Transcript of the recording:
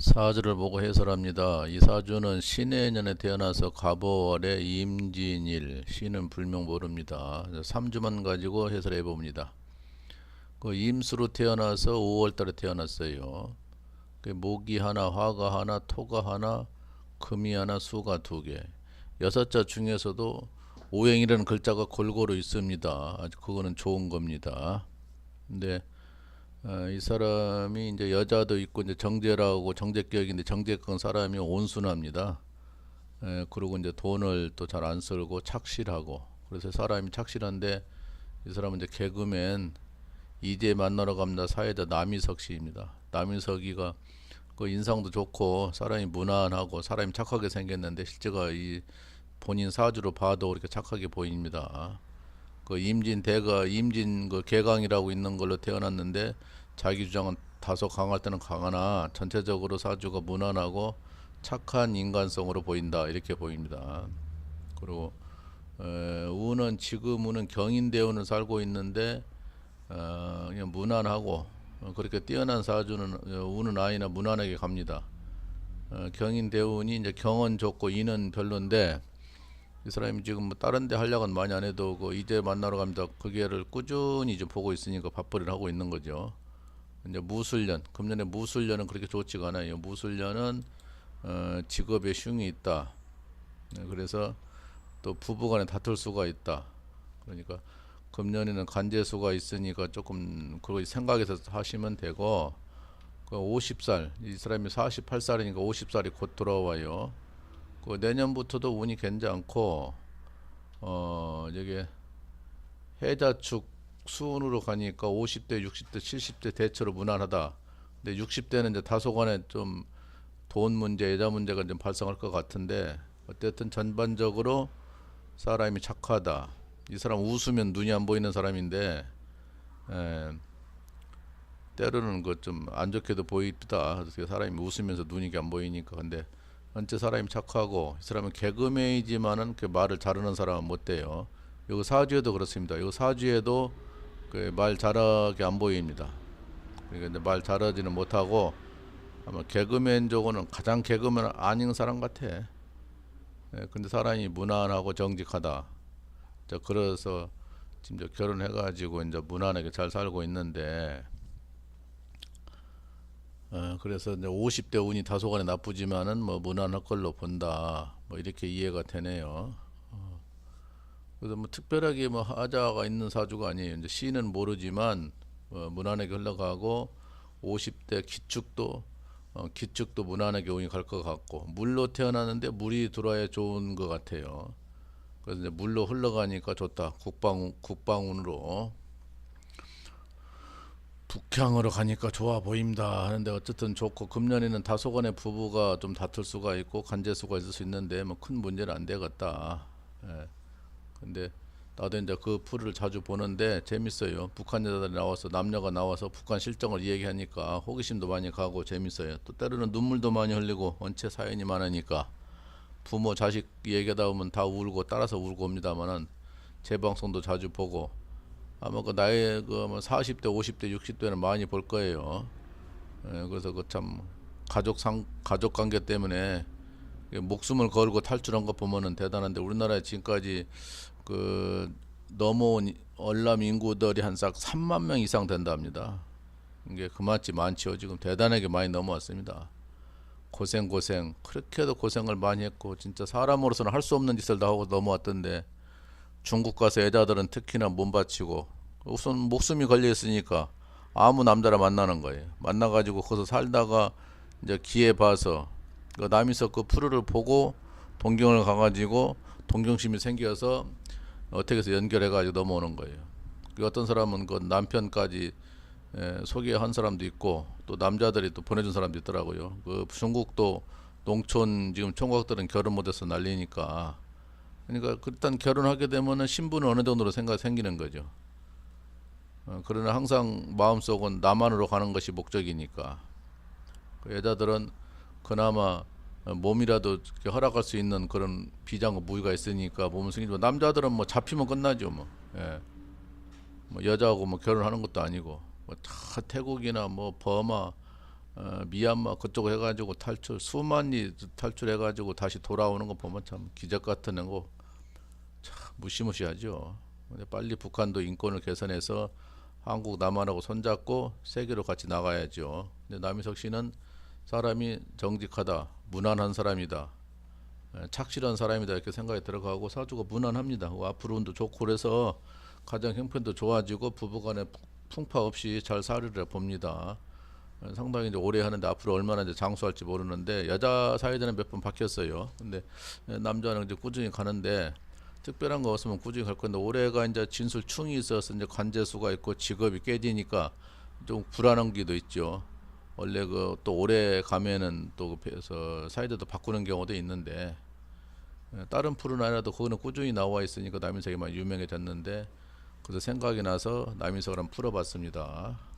사주를 보고 해설합니다. 이 사주는 신해년에 태어나서 갑오월에 임진일, 신은 불명 모릅니다. 3주만 가지고 해설해 봅니다. 그 임수로 태어나서 5월 달에 태어났어요. 그 목이 하나, 화가 하나, 토가 하나, 금이 하나, 수가 두 개. 여섯 자 중에서도 오행이라는 글자가 골고루 있습니다. 아주 그거는 좋은 겁니다. 근데 어, 이 사람이 이제 여자도 있고 이제 정제라고 정제격인데 정제격 사람이 온순합니다. 에, 그리고 이제 돈을 또 잘 안 쓰고 착실하고 그래서 사람이 착실한데 이 사람은 이제 개그맨 이제 만나러 갑니다 사회자 남희석 씨입니다. 남희석이가 그 인상도 좋고 사람이 무난하고 사람이 착하게 생겼는데 실제가 이 본인 사주로 봐도 그렇게 착하게 보입니다. 그 임진 대가 임진 그 개강이라고 있는 걸로 태어났는데 자기 주장은 다소 강할 때는 강하나 전체적으로 사주가 무난하고 착한 인간성으로 보인다 이렇게 보입니다. 그리고 에, 우는 지금 우는 경인대운을 살고 있는데 어, 그냥 무난하고 어, 그렇게 뛰어난 사주는 어, 우는 아이나 무난하게 갑니다. 어, 경인대운이 이제 경은 좋고 이는 별론데 이 사람이 지금 뭐 다른 데 활약은 많이 안 해도 그 이제 만나러 갑니다. 그게를 꾸준히 좀 보고 있으니까 밥벌이를 하고 있는 거죠. 이제 무술년, 금년에 무술년은 그렇게 좋지가 않아요. 무술년은 어, 직업에 흉이 있다. 네, 그래서 또 부부간에 다툴 수가 있다. 그러니까 금년에는 간제수가 있으니까 조금 그거 생각해서 하시면 되고 그 50살 이 사람이 48살이니까 50살이 곧 돌아와요. 그 내년부터도 운이 괜찮고 어 저게 해자축 수운으로 가니까 50대, 60대, 70대 대체로 무난하다. 근데 60대는 이제 다소간에 좀 돈 문제, 여자 문제가 좀 발생할 것 같은데 어쨌든 전반적으로 사람이 착하다. 이 사람 웃으면 눈이 안 보이는 사람인데 에, 때로는 그 좀 안 좋게도 보이다. 사람이 웃으면서 눈이 안 보이니까 근데 전체 사람이 착하고 이 사람은 개그맨이지만은 그 말을 잘하는 사람은 못 돼요. 이거 사주에도 그렇습니다. 이거 사주에도 그 말 잘하게 안 보입니다. 그러니까 말 잘하지는 못하고 아마 개그맨 쪽은 가장 개그맨 아닌 사람 같아. 예, 근데 사람이 무난하고 정직하다. 자, 그래서 지금 결혼해가지고 이제 무난하게 잘 살고 있는데, 어, 그래서 이제 50대 운이 다소간에 나쁘지만은 뭐 무난할 걸로 본다. 뭐 이렇게 이해가 되네요. 어, 그래서 뭐 특별하게 뭐 하자가 있는 사주가 아니에요. 이제 시는 모르지만 어, 무난하게 흘러가고 50대 기축도 어, 기축도 무난하게 운이 갈 것 같고 물로 태어났는데 물이 들어야 좋은 것 같아요. 그래서 이제 물로 흘러가니까 좋다. 국방 국방운으로 북향으로 가니까 좋아 보인다 하는데 어쨌든 좋고 금년에는 다소간의 부부가 좀 다툴 수가 있고 간제수가 있을 수 있는데 뭐 큰 문제는 안 되겠다. 예. 근데 나도 이제 그 풀을 자주 보는데 재밌어요. 북한 여자들이 나와서 남녀가 나와서 북한 실정을 이야기하니까 호기심도 많이 가고 재밌어요. 또 때로는 눈물도 많이 흘리고 원체 사연이 많으니까 부모 자식 얘기하다 보면 다 울고 따라서 울고 옵니다만은 제 방송도 자주 보고 아마 그 나이 그뭐 40대, 50대, 60대는 많이 볼 거예요. 예, 그래서 그 참 가족 상 가족 관계 때문에 목숨을 걸고 탈출한 것 보면은 대단한데 우리나라에 지금까지 그 넘어온 월남 인구들이 한 싹 3만 명 이상 된답니다. 이게 그맞지 많지요. 지금 대단하게 많이 넘어왔습니다. 고생 고생 그렇게도 고생을 많이 했고 진짜 사람으로서는 할 수 없는 짓을 다 하고 넘어왔던데 중국 가서 여자들은 특히나 몸 바치고 우선 목숨이 걸려 있으니까 아무 남자를 만나는 거예요. 만나가지고 거기서 살다가 이제 기회 봐서 그 남이서 그 프로를 보고 동경을 가가지고 동경심이 생겨서 어떻게 해서 연결해가지고 넘어오는 거예요. 그 어떤 사람은 그 남편까지 에, 소개한 사람도 있고 또 남자들이 또 보내준 사람도 있더라고요. 그 중국도 농촌 지금 총각들은 결혼 못해서 난리니까 그러니까 일단 결혼하게 되면은 신분은 어느 정도로 생각 생기는 거죠. 어, 그러나 항상 마음속은 남한으로 가는 것이 목적이니까 그 여자들은 그나마 몸이라도 허락할 수 있는 그런 비장과 무기가 있으니까 몸을 숨기지만 남자들은 뭐 잡히면 끝나죠 뭐. 예. 뭐 여자하고 뭐 결혼하는 것도 아니고 뭐 다 태국이나 뭐 버마 어, 미얀마 그쪽 해가지고 탈출 수만이 탈출해가지고 다시 돌아오는 거 보면 참 기적 같은 거 참 무시무시하죠. 빨리 북한도 인권을 개선해서 한국 남한하고 손잡고 세계로 같이 나가야죠. 근데 남희석 씨는 사람이 정직하다, 무난한 사람이다, 에, 착실한 사람이다 이렇게 생각이 들어가고 사주가 무난합니다. 그 앞으로도 좋고 그래서 가정 형편도 좋아지고 부부간에 풍- 풍파 없이 잘 살으리라 봅니다. 에, 상당히 이제 오래 하는데 앞으로 얼마나 이제 장수할지 모르는데 여자 사이드는 몇 번 바뀌었어요. 근데 에, 남자는 이제 꾸준히 가는데 특별한 거 없으면 꾸준히 갈 건데 올해가 이제 진술충이 있어서 이제 관제수가 있고 직업이 깨지니까 좀 불안한 기도 있죠. 원래 그또 오래 가면은 또 그래서 사이드도 바꾸는 경우도 있는데 예, 다른 풀은 아니라도 거기는 꾸준히 나와 있으니까 남인석이 많이 유명해졌는데 그래서 생각이 나서 남인석을 한번 풀어봤습니다.